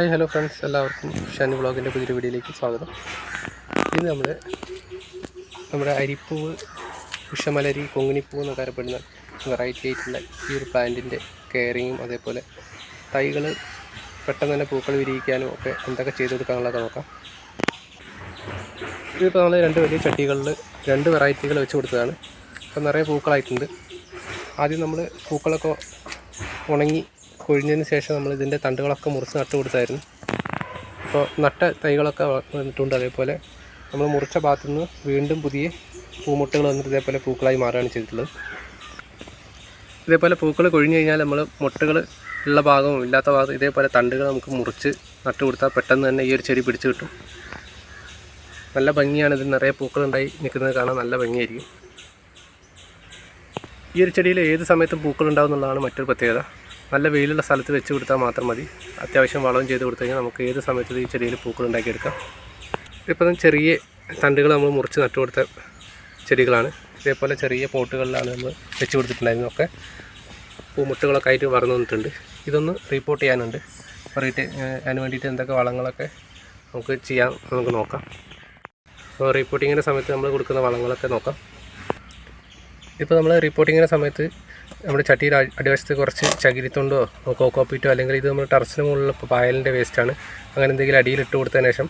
Hi hello friends എല്ലാവർക്കും ഷാനി ബ്ലോഗിന്റെ പുതിയൊരു വീഡിയോയിലേക്ക് സ്വാഗതം. ഇത് നമ്മൾ നമ്മുടെ അരിപ്പൂവ് ഉഷമലരി കൊങ്ങിനിപ്പൂവ് എന്നൊക്കെ അറിയപ്പെടുന്ന വെറൈറ്റി ആയിട്ടുള്ള ഈ ഒരു പ്ലാന്റിന്റെ കെയറിങ്ങും അതേപോലെ തൈകൾ പെട്ടെന്ന് തന്നെ പൂക്കൾ വിരിയിക്കാനും ഒക്കെ എന്തൊക്കെ ചെയ്ത് കൊടുക്കാനുള്ളതൊക്കെ നോക്കാം. ഇതിപ്പോൾ നമ്മൾ രണ്ട് വലിയ ചട്ടികളിൽ രണ്ട് വെറൈറ്റികൾ വെച്ച് കൊടുത്തതാണ്. അപ്പോൾ നിറയെ പൂക്കളായിട്ടുണ്ട്. ആദ്യം നമ്മൾ പൂക്കളൊക്കെ ഉണങ്ങി കൊഴിഞ്ഞതിന് ശേഷം നമ്മൾ ഇതിന്റെ തണ്ടുകളൊക്കെ മുറിച്ച് നട്ട് കൊടുത്തായിരുന്നു. അപ്പോൾ നട്ട തൈകളൊക്കെ വന്നിട്ടുണ്ട് അതേപോലെ. നമ്മൾ മുറിച്ച ഭാഗത്തു നിന്ന് വീണ്ടും പുതിയ പൂമുട്ടുകൾ വന്നിട്ട് ഇതേപോലെ പൂക്കളായി മാറുകയാണ് ചെയ്തിട്ടുള്ളത്. ഇതേപോലെ പൂക്കൾ കൊഴിഞ്ഞു കഴിഞ്ഞാൽ നമ്മൾ മുട്ടകൾ ഉള്ള ഭാഗവും ഇല്ലാത്ത ഭാഗം ഇതേപോലെ തണ്ടുകൾ നമുക്ക് മുറിച്ച് നട്ട് കൊടുത്താൽ പെട്ടെന്ന് തന്നെ ഈ ഒരു ചെടി പിടിച്ച് കിട്ടും. നല്ല ഭംഗിയാണ്. ഇതിൽ നിറയെ പൂക്കളുണ്ടായി നിൽക്കുന്നത് കാണാൻ നല്ല ഭംഗിയായിരിക്കും. ഈ ഒരു ചെടിയിൽ ഏത് സമയത്തും പൂക്കൾ ഉണ്ടാവും എന്നുള്ളതാണ് മറ്റൊരു പ്രത്യേകത. നല്ല വെയിലുള്ള സ്ഥലത്ത് വെച്ച് കൊടുത്താൽ മാത്രം മതി. അത്യാവശ്യം വളവും ചെയ്ത് കൊടുത്തു കഴിഞ്ഞാൽ നമുക്ക് ഏത് സമയത്തും ഈ ചെടിയിൽ പൂക്കൾ ഉണ്ടാക്കിയെടുക്കാം. ഇപ്പം ചെറിയ തണ്ടുകൾ നമ്മൾ മുറിച്ച് നട്ടു കൊടുത്ത ചെടികളാണ്. ഇതേപോലെ ചെറിയ പോട്ടുകളിലാണ് നമ്മൾ വെച്ച് കൊടുത്തിട്ടുണ്ടായിരുന്നത് ഒക്കെ. പൂമുട്ടുകളൊക്കെ ആയിട്ട് വളർന്നു വന്നിട്ടുണ്ട്. ഇതൊന്ന് റീപ്പോർട്ട് ചെയ്യാനുണ്ട്. റീറ്റ് അതിന് വേണ്ടിയിട്ട് എന്തൊക്കെ വളങ്ങളൊക്കെ നമുക്ക് ചെയ്യാം നമുക്ക് നോക്കാം. അപ്പോൾ റീപ്പോർട്ടിങ്ങിന്റെ സമയത്ത് നമ്മൾ കൊടുക്കുന്ന വളങ്ങളൊക്കെ നോക്കാം. ഇപ്പോൾ നമ്മൾ റിപ്പോർട്ടിങ്ങിന്റെ സമയത്ത് നമ്മുടെ ചട്ടിയുടെ അടി- അടിവശത്ത് കുറച്ച് ചകിരിത്തൊണ്ടോ കോക്കോപ്പീറ്റോ അല്ലെങ്കിൽ ഇത് നമ്മൾ ടെറസിന് ഇപ്പോൾ പായലിന്റെ വേസ്റ്റാണ് അങ്ങനെ എന്തെങ്കിലും അടിയിൽ ഇട്ട് കൊടുത്തതിന് ശേഷം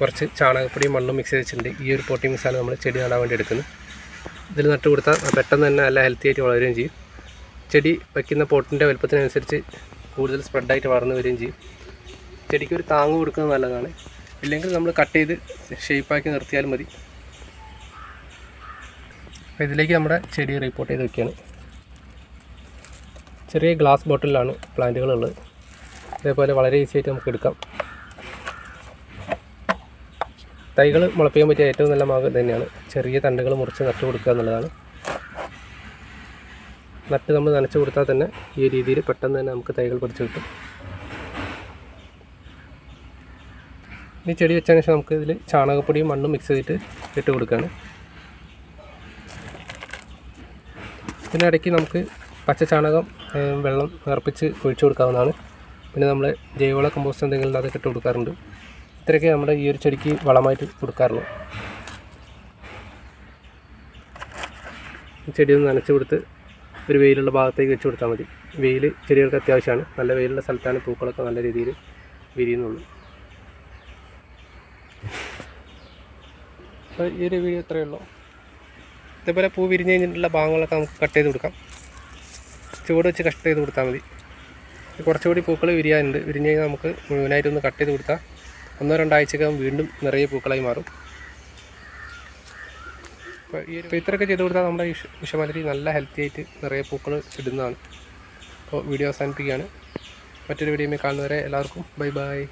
കുറച്ച് ചാണകപ്പൊടിയും മണ്ണും മിക്സ് ചെയ്തിട്ടുണ്ട്. ഈ ഒരു പോട്ടി മിക്സാണ് നമ്മൾ ചെടി നടാൻ വേണ്ടി എടുക്കുന്നത് ഇതിൽ നട്ട് കൊടുത്താൽ പെട്ടെന്ന് തന്നെ നല്ല ഹെൽത്തി ആയിട്ട് വളരുകയും ചെയ്യും. ചെടി വയ്ക്കുന്ന പോട്ടിന്റെ വലുപ്പത്തിനനുസരിച്ച് കൂടുതൽ സ്പ്രെഡായിട്ട് വളർന്നു വരികയും ചെയ്യും. ചെടിക്ക് ഒരു താങ്ങ് കൊടുക്കുന്നത് നല്ലതാണ്. ഇല്ലെങ്കിൽ നമ്മൾ കട്ട് ചെയ്ത് ഷേപ്പാക്കി നിർത്തിയാലും മതി. അപ്പോൾ ഇതിലേക്ക് നമ്മുടെ ചെടി റിപ്പോർട്ട് ചെയ്ത് വയ്ക്കുകയാണ് ചെറിയ ഗ്ലാസ് ബോട്ടിലാണ് പ്ലാന്റുകളുള്ളത് അതേപോലെ വളരെ ഈസി ആയിട്ട് നമുക്ക് എടുക്കാം. തൈകൾ മുളപ്പിക്കാൻ പറ്റിയ ഏറ്റവും നല്ല മാർഗം തന്നെയാണ്. ചെറിയ തണ്ടുകൾ മുറിച്ച് നട്ട് കൊടുക്കുക എന്നുള്ളതാണ്. നട്ട് നമ്മൾ നനച്ച് കൊടുത്താൽ തന്നെ ഈ രീതിയിൽ പെട്ടെന്ന് തന്നെ നമുക്ക് തൈകൾ പിടിച്ച് കിട്ടും. ഈ ചെടി വെച്ചതിന് ശേഷം നമുക്ക് ഇതിൽ ചാണകപ്പൊടിയും മണ്ണും മിക്സ് ചെയ്തിട്ട് ഇട്ട് കൊടുക്കുകയാണ്. പിന്നെ ഇടയ്ക്ക് നമുക്ക് പച്ച ചാണകം വെള്ളം നിറപ്പിച്ച് ഒഴിച്ചു കൊടുക്കാവുന്നതാണ്. പിന്നെ നമ്മൾ ജൈവവള കമ്പോസ്റ്റ് എന്തെങ്കിലും അതൊക്കെ ഇട്ട് കൊടുക്കാറുണ്ട്. ഇത്രയൊക്കെ നമ്മുടെ ഈ ഒരു ചെടിക്ക് വളമായിട്ട് കൊടുക്കാറുള്ളൂ. ചെടി ഒന്ന് നനച്ചു കൊടുത്ത് ഒരു വെയിലുള്ള ഭാഗത്തേക്ക് വെച്ച് കൊടുത്താൽ മതി. വെയിൽ ചെടികൾക്ക് അത്യാവശ്യമാണ്. നല്ല വെയിലുള്ള സ്ഥലത്താണ് പൂക്കളൊക്കെ നല്ല രീതിയിൽ വിരിയുന്നുള്ളൂ. അപ്പോൾ ഈ ഒരു വീഡിയോ ഇത്രയേ ഉള്ളൂ. ഇതേപോലെ പൂ വിരിഞ്ഞ് കഴിഞ്ഞിട്ടുള്ള ഭാഗങ്ങളൊക്കെ നമുക്ക് കട്ട് ചെയ്ത് കൊടുക്കാം. ചുവട് വെച്ച് കട്ട് ചെയ്ത് കൊടുത്താൽ മതി. കുറച്ചുകൂടി പൂക്കൾ വിരിയാനുണ്ട്. വിരിഞ്ഞ് കഴിഞ്ഞാൽ നമുക്ക് മുഴുവനായിട്ടൊന്ന് കട്ട് ചെയ്ത് കൊടുത്താൽ ഒന്നോ രണ്ടാഴ്ചക്കകം വീണ്ടും നിറയെ പൂക്കളായി മാറും. അപ്പോൾ ഈ ഇത്രയൊക്കെ ചെയ്ത് കൊടുത്താൽ നമ്മുടെ ഉഷ- നല്ല ഹെൽത്തി ആയിട്ട് നിറയെ പൂക്കൾ ഇടുന്നതാണ്. അപ്പോൾ വീഡിയോ അവസാനിപ്പിക്കുകയാണ്. മറ്റൊരു വീഡിയോയിൽ കാണുന്നവരെ എല്ലാവർക്കും ബൈ ബൈ